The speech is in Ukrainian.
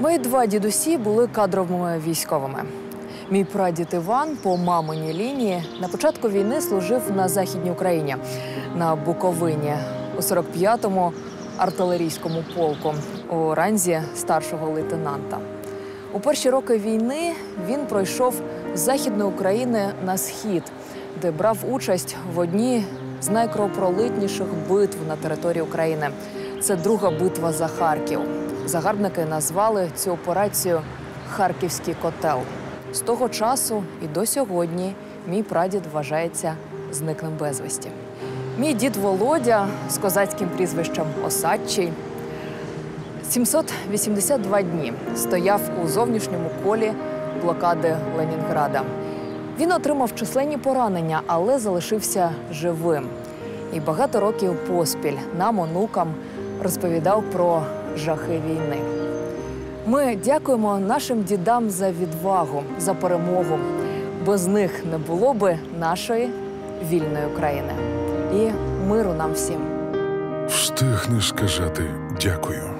Мої два дідусі були кадровими військовими. Мій прадід Іван по маминій лінії на початку війни служив на Західній Україні на Буковині у 45-му артилерійському полку у ранзі старшого лейтенанта. У перші роки війни він пройшов з Західної України на схід, де брав участь в одній з найкровопролитніших битв на території України. Це друга битва за Харків. Загарбники назвали цю операцію Харківський котел. З того часу і до сьогодні мій прадід вважається зниклим безвісті. Мій дід Володя з козацьким прізвищем Осадчий 782 дні стояв у зовнішньому колі блокади Ленінграда. Він отримав численні поранення, але залишився живим. І багато років поспіль нам, онукам, розповідав про жахи війни. Ми дякуємо нашим дідам за відвагу, за перемогу. Без них не було би нашої вільної України. І миру нам всім. Встигнеш сказати дякую.